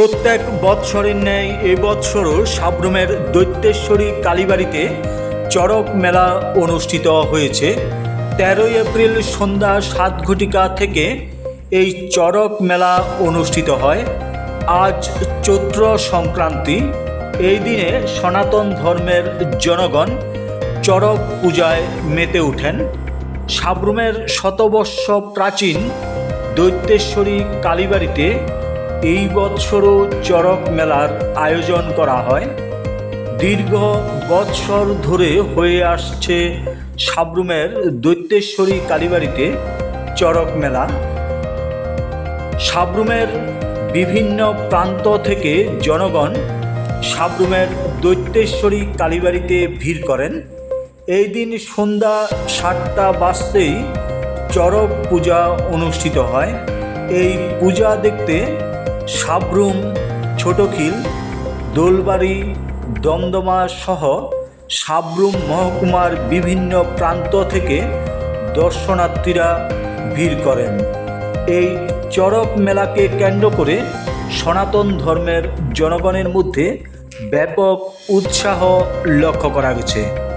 প্রত্যেক বৎসরের ন্যায় এবৎসরও সাব্রুমের দৈত্যেশ্বরী কালীবাড়িতে চড়ক মেলা অনুষ্ঠিত হয়েছে। তেরোই এপ্রিল সন্ধ্যা সাত ঘটিকা থেকে এই চড়ক মেলা অনুষ্ঠিত হয়। আজ চৈত্র সংক্রান্তি, এই দিনে সনাতন ধর্মের জনগণ চড়ক পূজায় মেতে ওঠেন। সাব্রুমের শতবর্ষ প্রাচীন দৈত্যেশ্বরী কালীবাড়িতে এই বৎসরও চড়ক মেলার আয়োজন করা হয়। দীর্ঘ বৎসর ধরে হয়ে আসছে সাব্রুমের দৈত্যেশ্বরী কালীবাড়িতে চড়ক মেলা। সাবরুমের বিভিন্ন প্রান্ত থেকে জনগণ সাবরুমের দৈত্যেশ্বরী কালীবাড়িতে ভিড় করেন। এই দিন সন্ধ্যা সাতটা বাজতেই চড়ক পূজা অনুষ্ঠিত হয়। এই পূজা দেখতে সাবরুম, ছোটখিল, দোলবাড়ি দমদমা সহ সাবরুম মহকুমার বিভিন্ন প্রান্ত থেকে দর্শনার্থীরা ভিড় করেন। এই চড়ক মেলাকে কেন্দ্র করে সনাতন ধর্মের জনগণের মধ্যে ব্যাপক উৎসাহ লক্ষ্য করা গেছে।